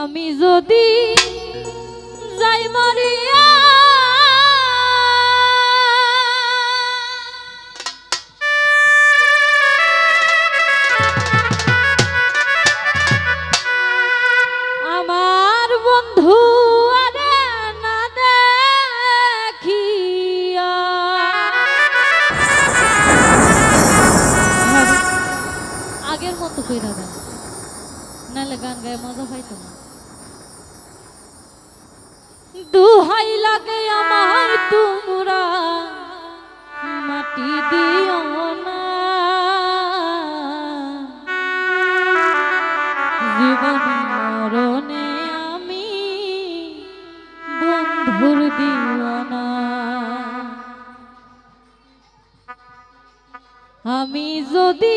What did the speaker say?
আমি যদি যাই মরিয়া আমার বন্ধু আগের গান গান গায়ে মজা পাইতো না। দুহাই লাগে আমার তোমরা মাটি দিও না। জীবন মরণে আমি বন্ধুর দিওয়ানা। আমি যদি